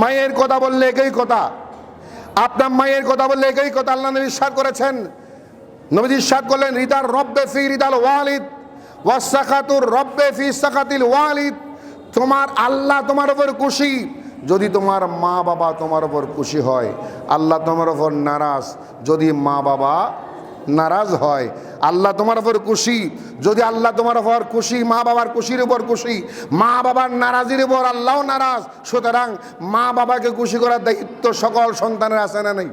মায়ের কথা বললে একই কথা। আপনার মায়ের কথা বললে একই কথা আল্লাহ নবী ইরশাদ করেছেন। নবীজি ইরশাদ করলেন, রিদার রব্বে ফি রিদাল ওয়ালিদ ওয়াসাকাতুর রব্বে ফি সাকাতিল ওয়ালিদ। তোমার আল্লাহ তোমার উপর খুশি। যদি তোমার মা বাবা তোমার উপর খুশি হয়, আল্লাহ তোমার উপর নারাজ। যদি মা বাবা নারাজ হয়। আল্লাহ তোমার উপর খুশি। যদি আল্লাহ তোমার উপর খুশি, মা বাবার খুশির উপর খুশি, মা বাবার নারাজির উপর আল্লাহও নারাজ। সুতরাং মা বাবাকে খুশি করার দায়িত্ব সকল সন্তানের আছে না নেই?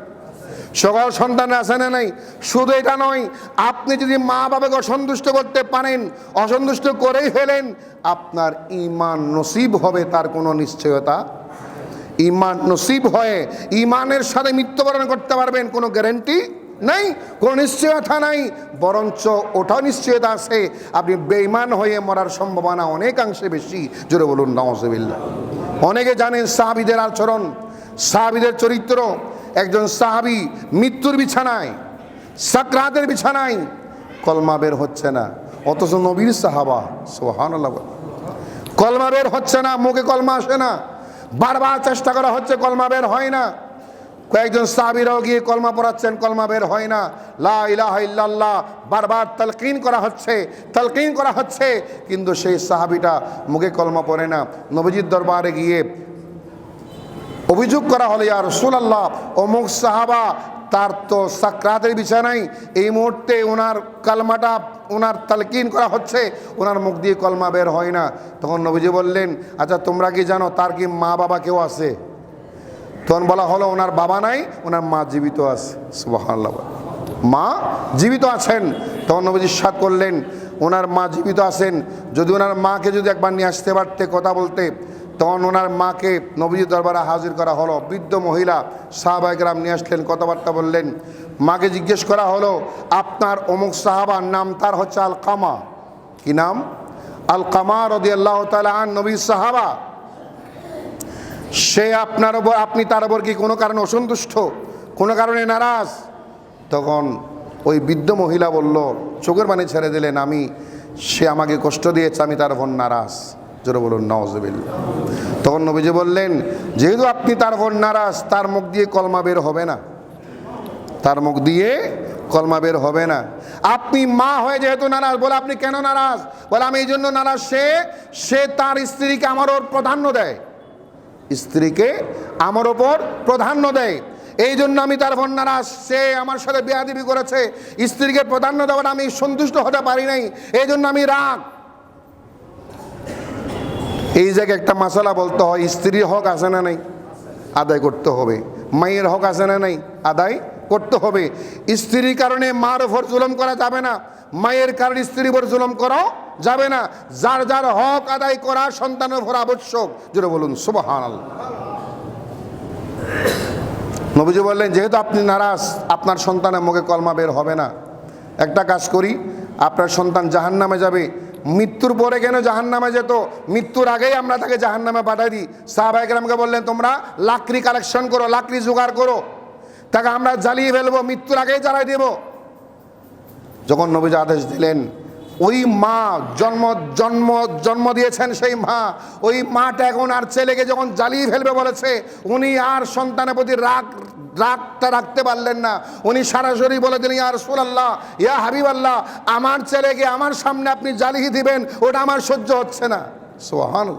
সকল সন্তানের আছে না নাই? শুধু এটা নয়, আপনি যদি মা বাবাকে অসন্তুষ্ট করতে পারেন, অসন্তুষ্ট করেই ফেলেন, আপনার ইমান নসিব হবে, তার কোনো নিশ্চয়তা? ইমান নসিব হয়ে ইমানের সাথে মৃত্যুবরণ করতে পারবেন, কোনো গ্যারেন্টি নাই, কোনো নিশ্চয়তা নাই, বরঞ্চ ওটাও নিশ্চয়তা আছে। আপনি বেইমান হয়ে মরার সম্ভাবনা অনেকাংশে বেশি। জোরে বলুন নওয়াজবিল্লা অনেকে জানেন সাহাবিদের আচরণ, সাহাবিদের চরিত্র। একজন সাহাবি মৃত্যুর বিছানায়, সাকরাতের বিছানায় কলমা বের হচ্ছে না। অথচ নবীর সাহাবা সোহান কলমা বের হচ্ছে না, মুখে কলমা আসে না। বারবার চেষ্টা করা হচ্ছে, কলমা বের হয় না। কয়েকজন সাহাবিরাও গিয়ে কলমা পড়াচ্ছেন, কলমা বের হয় না। লা ইলাহা ইল্লাল্লাহ, বারবার তালকিন করা হচ্ছে, তালকিন করা হচ্ছে, কিন্তু সেই সাহাবিটা মুখে কলমা পড়ে না। নবজির দরবারে গিয়ে অভিযোগ করা হলো, ইয়া রসুলাল্লাহ, অমুক সাহাবা, তার তো সাকরাতের বিছানায় এই মুহূর্তে ওনার কালমাটা ওনার তালকিন করা হচ্ছে ওনার মুখ দিয়ে কলমা বের হয় না। তখন নবীজি বললেন আচ্ছা তোমরা কি জানো, তার কি মা বাবা কেউ আছে? তখন বলা হলো, ওনার বাবা নাই, ওনার মা জীবিত আছে। মা জীবিত আছেন। তখন নবীজি সাত করলেন, ওনার মা জীবিত আছেন। যদি ওনার মাকে যদি একবার নিয়ে আসতে পারতে কথা বলতে, তখন ওনার মাকে নবীজি দরবারে হাজির করা হলো। বৃদ্ধ মহিলা সাহাবাইকরাম নিয়ে আসলেন, কথাবার্তা বললেন। মাকে জিজ্ঞেস করা হলো, আপনার অমুক সাহাবার নাম তার হচ্ছে আল কামা কি নাম? আল কামা রদি আল্লাহ তালা আন নবী সাহাবা। সে আপনার ওপর, আপনি তার ওপর কি কোনো কারণে অসন্তুষ্ট? কোনো কারণে নারাজ? তখন ওই বৃদ্ধ মহিলা বলল, চোখের পানি ছেড়ে দিলেন আমি। সে আমাকে কষ্ট দিয়েছে, আমি তার ওপর নারাজ। জোরে বলুন নওয়াজবিল্লা তখন নবীজি বললেন, যেহেতু আপনি তার ওপর নারাজ, তার মুখ দিয়ে কলমা বের হবে না। তার মুখ দিয়ে কলমা বের হবে না। আপনি মা হয়ে যেহেতু নারাজ, বলে আপনি কেন নারাজ? বলে আমি এই জন্য নারাজ, সে সে তার স্ত্রীকে আমার ওর প্রাধান্য দেয়। স্ত্রীকে আমার ওপর প্রাধান্য দেয়। এই জন্য আমি তার নারাজ সে আমার সাথে বেয়াদিবি করেছে। স্ত্রীকে প্রাধান্য দেওয়ার আমি সন্তুষ্ট হতে পারি নাই। এই জন্য আমি রাগ। এই জায়গায় একটা মশালা বলতে হয় স্ত্রীর হক আছে না নাই? আদায় করতে হবে। মায়ের হক আছে না নাই? আদায় করতে হবে। স্ত্রীর কারণে মার ওপর জুলম করা যাবে না। মায়ের কারণে স্ত্রীর উপর জুলম করাও যাবে না। যার যার হক আদায় করা সন্তানের উপর আবশ্যক। যেটা বলুন সুবাহান নবীজি বললেন, যেহেতু আপনি নারাজ, আপনার সন্তানের মুখে কলমা বের হবে না। একটা কাজ করি, আপনার সন্তান জাহান নামে যাবে। মৃত্যুর পরে কেন জাহান নামে যেত? মৃত্যুর আগেই আমরা তাকে জাহান নামে পাঠাই দিই। সাহাবাহিকরামকে বললেন, তোমরা লাকড়ি কালেকশন করো, লাকড়ি জোগাড় করো। তাকে আমরা জ্বালিয়ে ফেলব, মৃত্যুর আগেই জ্বালাই দেব। যখন নবীজ আদেশ দিলেন ওই মা জন্ম জন্ম জন্ম দিয়েছেন সেই মা। ওই মাটা এখন আর ছেলেকে যখন জ্বালিয়ে ফেলবে বলেছে, উনি আর সন্তানের প্রতি রাগ, রাগটা রাখতে পারলেন না। উনি সরাসরি বলে দিলেন, ইয়া রসুলাল্লাহ, ইয়া হাবিব আল্লাহ আমার ছেলেকে আমার সামনে আপনি জ্বালিয়ে দিবেন, ওটা আমার সহ্য হচ্ছে না। সোহান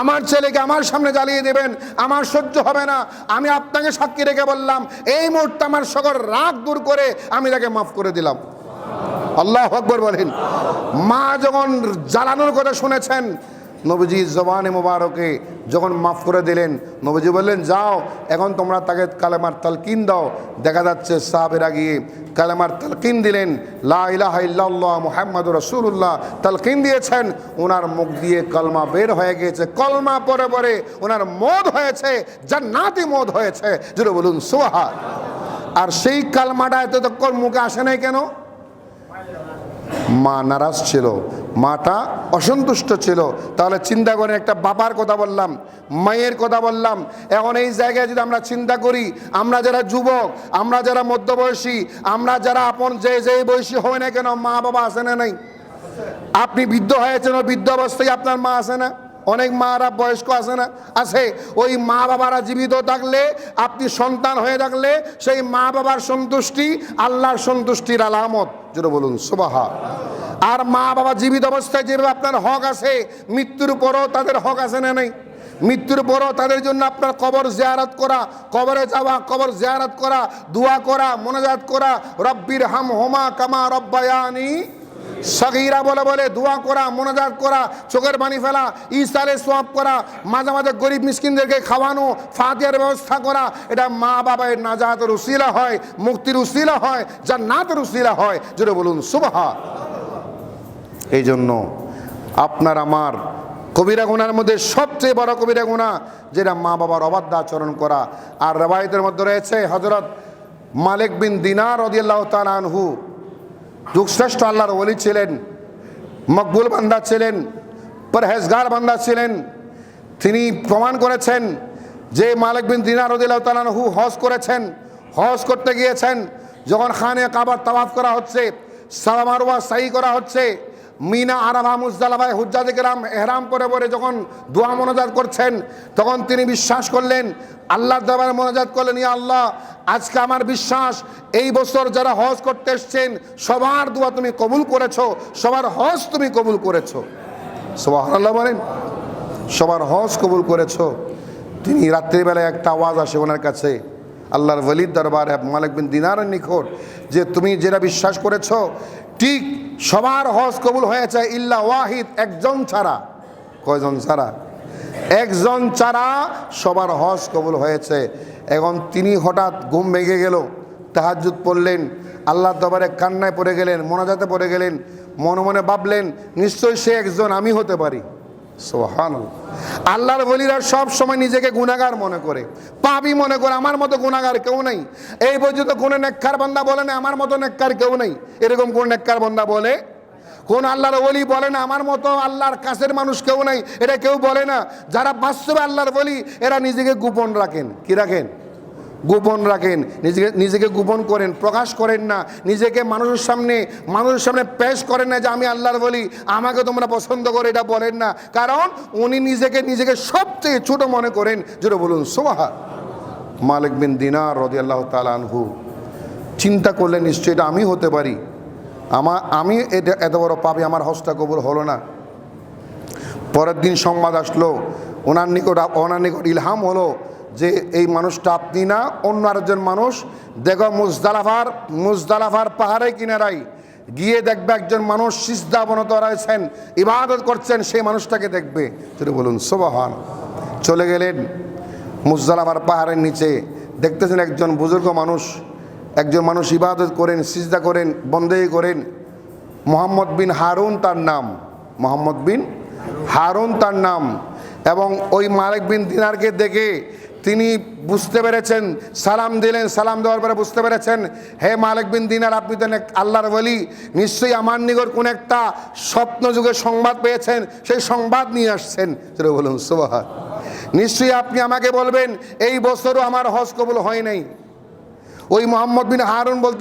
আমার ছেলেকে আমার সামনে জ্বালিয়ে দেবেন, আমার সহ্য হবে না। আমি আপনাকে সাক্ষী রেখে বললাম, এই মুহূর্তে আমার সকল রাগ দূর করে আমি তাকে মাফ করে দিলাম। আল্লাহ আকবর বলেন। মা যখন জ্বালানোর কথা শুনেছেন নবীজি জবানে মোবারকে যখন মাফ করে দিলেন, নবীজি বললেন, যাও, এখন তোমরা তাকে কালেমার তালকিন দাও। দেখা যাচ্ছে সাহাবেরা গিয়ে কালেমার তালকিন দিলেন। লা ইলাহা ইল্লাল্লাহ মুহাম্মদ রসুল্লাহ তালকিন দিয়েছেন। ওনার মুখ দিয়ে কলমা বের হয়ে গিয়েছে। কলমা পরে পরে ওনার মদ হয়েছে, জান্নাতি মদ হয়েছে। যেটা বলুন সোহা আর সেই কালমাটা এতক্ষণ মুখে আসে নাই কেন? মা নারাজ ছিল, মাটা অসন্তুষ্ট ছিল। তাহলে চিন্তা করে একটা বাবার কথা বললাম, মায়ের কথা বললাম। এখন এই জায়গায় যদি আমরা চিন্তা করি, আমরা যারা যুবক, আমরা যারা মধ্যবয়সী, আমরা যারা আপন যে যে বয়সী হয় না কেন মা বাবা আসে না নাই? আপনি বৃদ্ধ হয়েছেন, বৃদ্ধ অবস্থায় আপনার মা আসে না? অনেক মারা বয়স্ক আছে না? আছে। ওই মা বাবারা জীবিত থাকলে, আপনি সন্তান হয়ে থাকলে, সেই মা বাবার সন্তুষ্টি আল্লাহর সন্তুষ্টির আলামত। যেটা বলুন সুবাহা আর মা বাবা জীবিত অবস্থায় যেভাবে আপনার হক আছে, মৃত্যুর পরও তাদের হক আছে না নেই? মৃত্যুর পরও তাদের জন্য আপনার কবর জিয়ারত করা, কবরে যাওয়া, কবর জিয়ারত করা, দোয়া করা, মোনাজাত করা, রব্বির হাম হোমা কামা রব্বায়ানি সগিরা বলে বলে, দোয়া করা, মোনাজাত করা, চোখের পানি ফেলা ইসারে সোয়াব করা, মাঝে মাঝে গরিব মিসকিনদেরকে খাওয়ানো ফাতিয়ার ব্যবস্থা করা, এটা মা বাবার নাজাতের উসিলা হয়, মুক্তির উসিলা হয় যা জান্নাতের উসিলা হয়। যেটা বলুন সুবাহা এই জন্য আপনার আমার কবিরা গুনার মধ্যে সবচেয়ে বড় কবিরা গুণা যেটা মা বাবার অবাধ্য আচরণ করা। আর রবায়তের মধ্যে রয়েছে হজরত মালিক বিন দিনার রদিয়াল্লাহ তালানহু যুগশ্রেষ্ঠ আল্লাহর ওলি ছিলেন, মকবুল বান্দা ছিলেন, পরহেজগার বান্দা ছিলেন। তিনি প্রমাণ করেছেন যে মালিক বিন দিনার রদিয়াল্লাহ তালানহু হজ করেছেন, হজ করতে গিয়েছেন। যখন খানে কাবার তাওয়াফ করা হচ্ছে সালামারোয়া সাই করা হচ্ছে মিনা আরাভা মুজদালাভাই হুজ্জাদ কেরাম এহরাম পরে পরে যখন দোয়া মনোজাত করছেন, তখন তিনি বিশ্বাস করলেন, আল্লাহর দরবারে মনোজাত করলেন, ইয়া আল্লাহ, আজকে আমার বিশ্বাস, এই বছর যারা হজ করতে এসছেন, সবার দোয়া তুমি কবুল করেছ, সবার হজ তুমি কবুল করেছ। সবার আল্লাহ বলেন, সবার হজ কবুল করেছ। তিনি রাত্রিবেলায় একটা আওয়াজ আসে ওনার কাছে, আল্লাহর ওলির দরবারে মালিক বিন দিনারের নিকট, যে তুমি যেটা বিশ্বাস করেছ ঠিক সবার হজ কবুল হয়েছে ইল্লা ওয়াহিদ, একজন ছাড়া। কয়জন ছাড়া? একজন ছাড়া সবার হজ কবুল হয়েছে। এখন তিনি হঠাৎ ঘুম ভেঙে গেল তাহাজুদ পড়লেন আল্লাহ দবারে কান্নায় পড়ে গেলেন, মোনাজাতে পড়ে গেলেন, মনে মনে ভাবলেন, নিশ্চয়ই সে একজন, আমি হতে পারি। সোহান আল্লাহর বলিরা সব সময় নিজেকে গুণাগার মনে করে। পাবি মনে করে, আমার মতো গুণাগার কেউ নেই। এই পর্যন্ত কোনো নেককার বান্দা বলে না, আমার মতো নেককার কেউ নেই। এরকম কোন নেককার বান্দা বলে? কোন আল্লাহর বলি বলে না, আমার মতো আল্লাহর কাছের মানুষ কেউ নাই। এটা কেউ বলে না। যারা বাস্তবে আল্লাহর বলি এরা নিজেকে গোপন রাখেন। কি রাখেন? গোপন রাখেন। নিজেকে নিজেকে গোপন করেন, প্রকাশ করেন না। নিজেকে মানুষের সামনে মানুষের সামনে পেশ করেন না যে আমি আল্লাহর বলি, আমাকে তোমরা পছন্দ করে, এটা বলেন না। কারণ উনি নিজেকে নিজেকে সবচেয়ে ছোট মনে করেন। যেটা বলুন সোহা মালিক বিন দিনার রদি আল্লাহ তালানহু চিন্তা করলে নিশ্চয়ই এটা আমি হতে পারি। আমার আমি এটা এত বড় পাপি, আমার হস্তা হলো না। পরের দিন সংবাদ আসলো, ওনার নিকট ওনার নিকট ইলহাম হলো যে এই মানুষটা আপনি না, অন্য আরেকজন মানুষ। দেখো মুজদালাফার মুজদালাফার পাহাড়ে কিনারাই গিয়ে দেখবে একজন মানুষ সিজদা বনত রয়েছেন, ইবাদত করছেন, সেই মানুষটাকে দেখবে। তিনি বলুন, সোবাহান। চলে গেলেন মুজদালাফার পাহাড়ের নিচে। দেখতেছেন একজন বুজুর্গ মানুষ। একজন মানুষ ইবাদত করেন, সিজদা করেন বন্দেই করেন। মোহাম্মদ বিন হারুন তার নাম। মোহাম্মদ বিন হারুন তার নাম। এবং ওই মালিক বিন দিনারকে দেখে তিনি বুঝতে পেরেছেন, সালাম দিলেন, সালাম দেওয়ার পরে বুঝতে পেরেছেন, হে মালিক বিন দিনার, আপনি তো আল্লাহর বলি নিশ্চয়ই আমার নিকট কোন একটা স্বপ্ন যুগের সংবাদ পেয়েছেন, সেই সংবাদ নিয়ে আসছেন। সেটা বলুন সুবাহ নিশ্চয়ই আপনি আমাকে বলবেন, এই বছরও আমার হজ কবুল হয় নাই। ওই মোহাম্মদ বিন হারুন বলতে